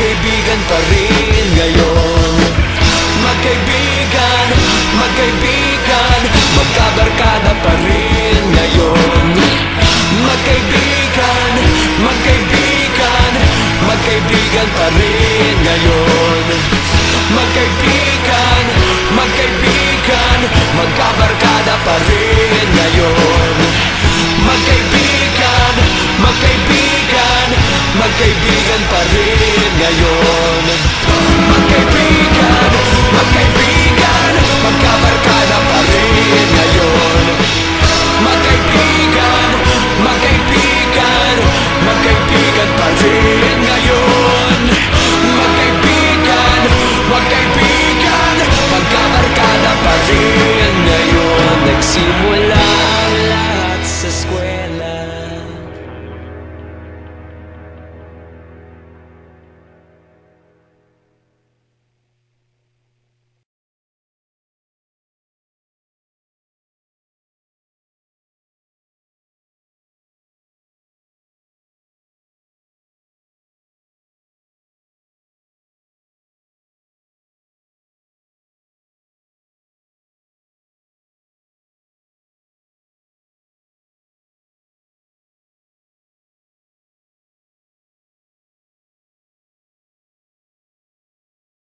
Magkaibigan pa rin ngayon. Magkaibigan, magkaibigan Magkabarkada pa rin ngayon magkaibigan pa rin ngayon. Magkaibigan, magkaibigan, magkaibigan.